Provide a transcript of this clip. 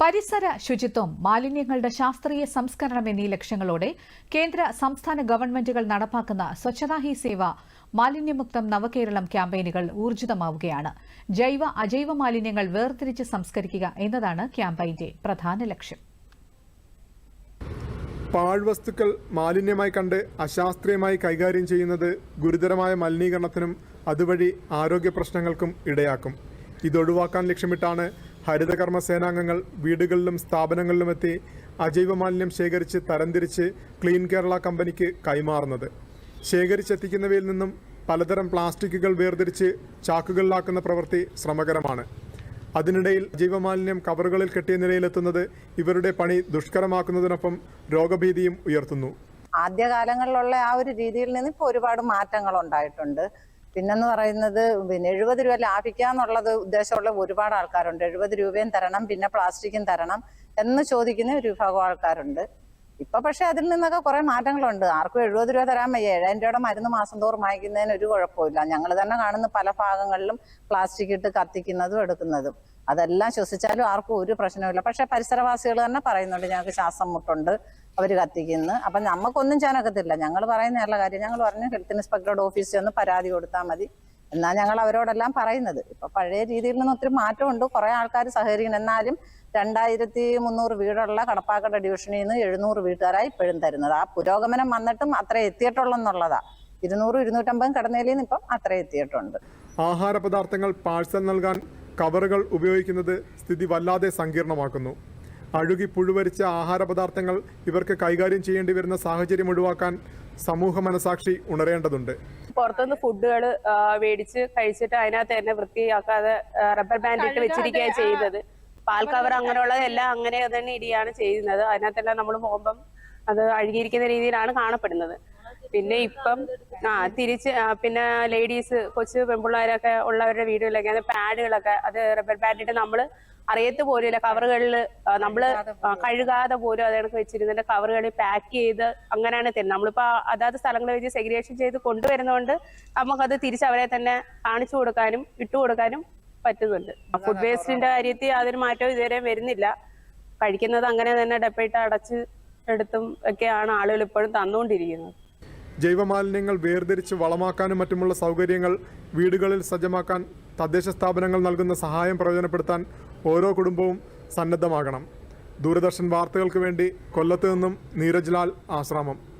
പരിസര ശുചിത്വം മാലിന്യങ്ങളുടെ ശാസ്ത്രീയ സംസ്കരണം എന്നീ ലക്ഷ്യങ്ങളോടെ കേന്ദ്ര സംസ്ഥാന ഗവൺമെന്റുകൾ നടപ്പാക്കുന്ന സ്വച്ഛതാ ഹി സേവ മാലിന്യമുക്തം നവകേരളം ക്യാമ്പയിനുകൾ ഊർജിതമാവുകയാണ്. ജൈവ അജൈവ മാലിന്യങ്ങൾ വേർതിരിച്ച് സംസ്കരിക്കുക എന്നതാണ് ക്യാമ്പയിന്റെ പ്രധാന ലക്ഷ്യം. പാഴ്വസ്തുക്കൾ മാലിന്യമായി കണ്ട് അശാസ്ത്രീയമായി കൈകാര്യം ചെയ്യുന്നത് ഗുരുതരമായ മലിനീകരണത്തിനും അതുവഴി ആരോഗ്യ പ്രശ്നങ്ങൾക്കും ഇടയാക്കും. ഇതൊഴിവാക്കാൻ ലക്ഷ്യമിട്ടാണ് ഹരിതകർമ്മ സേനാംഗങ്ങൾ വീടുകളിലും സ്ഥാപനങ്ങളിലുമെത്തി അജൈവ മാലിന്യം ശേഖരിച്ച് തരംതിരിച്ച് ക്ലീൻ കേരള കമ്പനിക്ക് കൈമാറുന്നത്. ശേഖരിച്ചെത്തിക്കുന്നവയിൽ നിന്നും പലതരം പ്ലാസ്റ്റിക്കുകൾ വേർതിരിച്ച് ചാക്കുകളിലാക്കുന്ന പ്രവൃത്തി ശ്രമകരമാണ്. അതിനിടയിൽ ജൈവമാലിന്യം കവറുകളിൽ കെട്ടിയ നിലയിലെത്തുന്നത് ഇവരുടെ പണി ദുഷ്കരമാക്കുന്നതിനൊപ്പം രോഗഭീതിയും ഉയർത്തുന്നു. ആദ്യകാലങ്ങളിലുള്ള ആ ഒരു രീതിയിൽ നിന്ന് ഇപ്പോൾ ഒരുപാട് മാറ്റങ്ങൾ ഉണ്ടായിട്ടുണ്ട്. പിന്നെന്ന് പറയുന്നത് പിന്നെ എഴുപത് രൂപ ലാഭിക്കാന്നുള്ളത് ഉദ്ദേശമുള്ള ഒരുപാട് ആൾക്കാരുണ്ട്. എഴുപത് രൂപയും തരണം പിന്നെ പ്ലാസ്റ്റിക്കും തരണം എന്ന് ചോദിക്കുന്ന ഒരു വിഭാഗം ആൾക്കാരുണ്ട്. ഇപ്പൊ പക്ഷെ അതിൽ നിന്നൊക്കെ കുറെ മാറ്റങ്ങളുണ്ട്. ആർക്കും എഴുപത് രൂപ തരാൻ വയ്യ. ഏഴായിരം രൂപയുടെ മരുന്ന് മാസം തോറും വാങ്ങിക്കുന്നതിന് ഒരു കുഴപ്പമില്ല ഞങ്ങൾ തന്നെ കാണുന്ന പല ഭാഗങ്ങളിലും പ്ലാസ്റ്റിക് ഇട്ട് കത്തിക്കുന്നതും എടുക്കുന്നതും. അതെല്ലാം ശ്വസിച്ചാലും ആർക്കും ഒരു പ്രശ്നമില്ല പക്ഷെ പരിസരവാസികൾ തന്നെ പറയുന്നുണ്ട് ഞങ്ങൾക്ക് ശ്വാസം മുട്ടുണ്ട്. അവർ കത്തിക്കുന്നു. അപ്പം നമുക്കൊന്നും ചെയ്യാനൊക്കത്തില്ല. ഞങ്ങൾ പറയുന്ന നല്ല കാര്യം. ഞങ്ങൾ പറഞ്ഞു ഹെൽത്ത് ഇൻസ്പെക്ടറുടെ ഓഫീസിൽ ഒന്ന് പരാതി കൊടുത്താൽ മതി. എന്നാൽ ഞങ്ങൾ അവരോടെല്ലാം പറയുന്നത്. ഇപ്പൊ പഴയ രീതിയിൽ നിന്ന് ഒത്തിരി മാറ്റമുണ്ട്. കുറെ ആൾക്കാർ സഹകരിക്കണം. എന്നാലും രണ്ടായിരത്തി മുന്നൂറ് വീടുള്ള കടപ്പാക്കട ഡിവിഷനിൽ നിന്ന് എഴുന്നൂറ് വീട്ടുകാരായി ഇപ്പോഴും തരുന്നത്. ആ പുരോഗമനം വന്നിട്ടും അത്ര എത്തിയിട്ടുള്ളെന്നുള്ളതാ ഇരുന്നൂറ് ഇരുന്നൂറ്റമ്പതും കടന്നേലിൽ നിന്ന് ഇപ്പം അത്ര എത്തിയിട്ടുണ്ട്. ആഹാര പദാർത്ഥങ്ങൾ പാഴ്സൽ നൽകാൻ കവറുകൾ ഉപയോഗിക്കുന്നത് സ്ഥിതി വല്ലാതെ സങ്കീർണമാക്കുന്നു. അഴുകി പുഴുവരിച്ച ആഹാര പദാർത്ഥങ്ങൾ ഇവർക്ക് കൈകാര്യം ചെയ്യേണ്ടി വരുന്ന സാഹചര്യം ഒഴിവാക്കാൻ സമൂഹ മനസാക്ഷി ഉണരേണ്ടതുണ്ട്. പുറത്തുനിന്ന് ഫുഡുകൾ മേടിച്ച് കഴിച്ചിട്ട് അതിനകത്ത് തന്നെ വൃത്തിയാക്കാതെ റബ്ബർ ബാൻഡ് ഇട്ട് വെച്ചിരിക്കുകയാണ് ചെയ്യുന്നത്. പാൽ കവർ അങ്ങനെയുള്ളത് എല്ലാം അങ്ങനെ തന്നെ ഇടിയാണ് ചെയ്യുന്നത്. അതിനകത്തെല്ലാം നമ്മൾ പോകുമ്പം അത് അഴുകിയിരിക്കുന്ന രീതിയിലാണ് കാണപ്പെടുന്നത്. പിന്നെ ഇപ്പം ആ തിരിച്ച് പിന്നെ ലേഡീസ് കൊച്ചു പെൺപിള്ളേരൊക്കെ ഉള്ളവരുടെ വീടുകളിലൊക്കെ അത് പാഡുകളൊക്കെ അത് റബ്ബർ ബാൻഡിട്ട് നമ്മൾ നമ്മൾ അറിയത്ത് പോലുമില്ല. കവറുകളിൽ നമ്മൾ കഴുകാതെ പോലും അത് കണക്ക് വെച്ചിരുന്നിട്ട് കവറുകളിൽ പാക്ക് ചെയ്ത് അങ്ങനെയാണ് തരുന്നത്. നമ്മളിപ്പോൾ അതാത് സ്ഥലങ്ങളിൽ വെച്ച് സെഗ്രിഗേഷൻ ചെയ്ത് കൊണ്ടുവരുന്നതുകൊണ്ട് നമുക്കത് തിരിച്ച് അവരെ തന്നെ കാണിച്ചു കൊടുക്കാനും ഇട്ടു കൊടുക്കാനും പറ്റുന്നുണ്ട്. ഫുഡ് വേസ്റ്റിന്റെ കാര്യത്തിൽ അതിന് മാറ്റം ഇതുവരെ വരുന്നില്ല. കഴിക്കുന്നത് അങ്ങനെ തന്നെ ഡപ്പയിട്ട് അടച്ച് എടുത്തും ഒക്കെയാണ് ആളുകൾ ഇപ്പോഴും തന്നുകൊണ്ടിരിക്കുന്നത്. ജൈവമാലിന്യങ്ങൾ വേർതിരിച്ച് വളമാക്കാനും മറ്റുമുള്ള സൗകര്യങ്ങൾ വീടുകളിൽ സജ്ജമാക്കാൻ തദ്ദേശ സ്ഥാപനങ്ങൾ നൽകുന്ന സഹായം പ്രയോജനപ്പെടുത്താൻ ഓരോ കുടുംബവും സന്നദ്ധമാകണം. ദൂരദർശൻ വാർത്തകൾക്ക് വേണ്ടി കൊല്ലത്ത് നിന്നും നീരജ് ലാൽ ആശ്രാമം.